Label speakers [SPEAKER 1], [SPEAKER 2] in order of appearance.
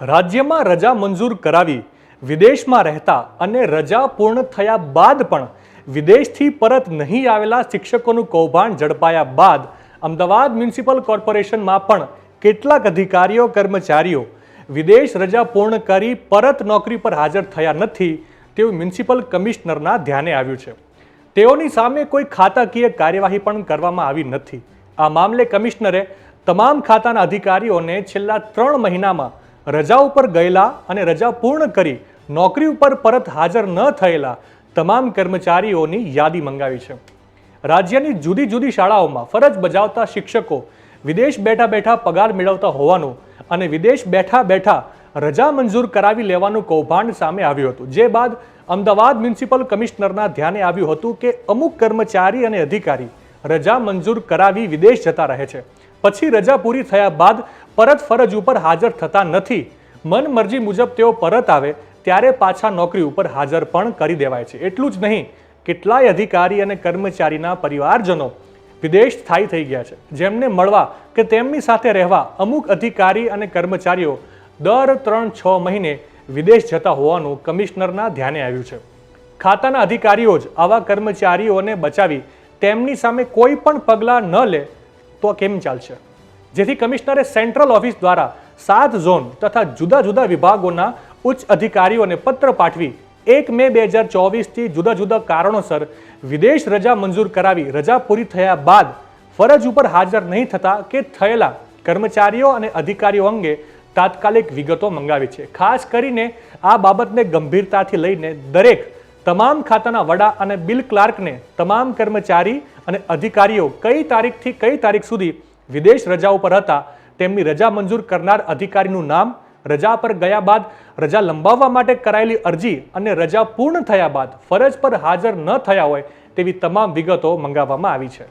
[SPEAKER 1] રાજ્યમાં રજા મંજૂર કરાવી, વિદેશમાં રહેતા અને રજા પૂર્ણ થયા બાદ પણ વિદેશથી પરત નહીં આવેલા શિક્ષકોનું કૌભાંડ ઝડપાયા બાદ અમદાવાદ મ્યુનિસિપલ કોર્પોરેશનમાં પણ કેટલાક અધિકારીઓ, કર્મચારીઓ વિદેશ રજા પૂર્ણ કરી પરત નોકરી પર હાજર થયા નથી તેવું મ્યુનિસિપલ કમિશનરના ધ્યાને આવ્યું છે. તેઓની સામે કોઈ ખાતાકીય કાર્યવાહી પણ કરવામાં આવી નથી. આ મામલે કમિશનરે તમામ ખાતાના અધિકારીઓને છેલ્લા ત્રણ મહિનામાં રજા ઉપર ગયેલા અને રજા પૂર્ણ કરી નોકરી ઉપર પરત હાજર ન થયેલા તમામ કર્મચારીઓની યાદી મંગાવી છે. રાજ્યની જુદી જુદી શાળાઓમાં ફરજ બજાવતા શિક્ષકો વિદેશ બેઠા બેઠા પગાર મેળવતા હોવાનું અને વિદેશ બેઠા બેઠા રજા મંજૂર કરાવી લેવાનું કૌભાંડ સામે આવ્યું હતું. જે બાદ અમદાવાદ મ્યુનિસિપલ કમિશનરના ધ્યાને આવ્યું હતું કે અમુક કર્મચારી અને અધિકારી રજા મંજૂર કરાવી વિદેશ જતા રહે છે. પછી રજા પૂરી થયા બાદ પરત ફરજ ઉપર હાજર થતા નથી. મનમરજી મુજબ તેઓ પરત આવે, ત્યારે પાછા નોકરી ઉપર હાજર પણ કરી દેવાય છે. એટલું જ નહીં, કેટલાય અધિકારી અને કર્મચારીના પરિવારજનો વિદેશ સ્થાયી થઈ ગયા છે. જેમને મળવા કે તેમની સાથે રહેવા અમુક અધિકારી અને કર્મચારીઓ દર ત્રણ છ મહિને વિદેશ જતા હોવાનું કમિશનરના ધ્યાને આવ્યું છે. ખાતાના અધિકારીઓ જ આવા કર્મચારીઓને બચાવી તેમની સામે કોઈ પણ પગલાં ન લે તો કેમ ચાલશે? જેથી કમિશનરે સેન્ટ્રલ ઓફિસ દ્વારા સાત ઝોન તથા જુદા જુદા વિભાગોના ઉચ્ચ અધિકારીઓને પત્ર પાઠવી એક મે બે હજાર ચોવીસથી જુદા જુદા કારણોસર વિદેશ રજા મંજૂર કરાવી રજા પૂરી થયા બાદ ફરજ ઉપર હાજર નહીં થતા કે થયેલા કર્મચારીઓ અને અધિકારીઓ અંગે તાત્કાલિક વિગતો મંગાવી છે. ખાસ કરીને આ બાબતને ગંભીરતાથી લઈને દરેક તમામ ખાતાના વડા અને બિલ ક્લાર્કને તમામ કર્મચારી અને અધિકારીઓ કઈ તારીખથી કઈ તારીખ સુધી વિદેશ રજા ઉપર હતા. તેમની રજા મંજૂર કરનાર અધિકારીનું નામ, રજા પર ગયા બાદ રજા લંબાવવા માટે કરાયેલી અરજી અને રજા પૂર્ણ થયા બાદ ફરજ પર હાજર ન થયા હોય તેવી તમામ વિગતો મંગાવવામાં આવી છે.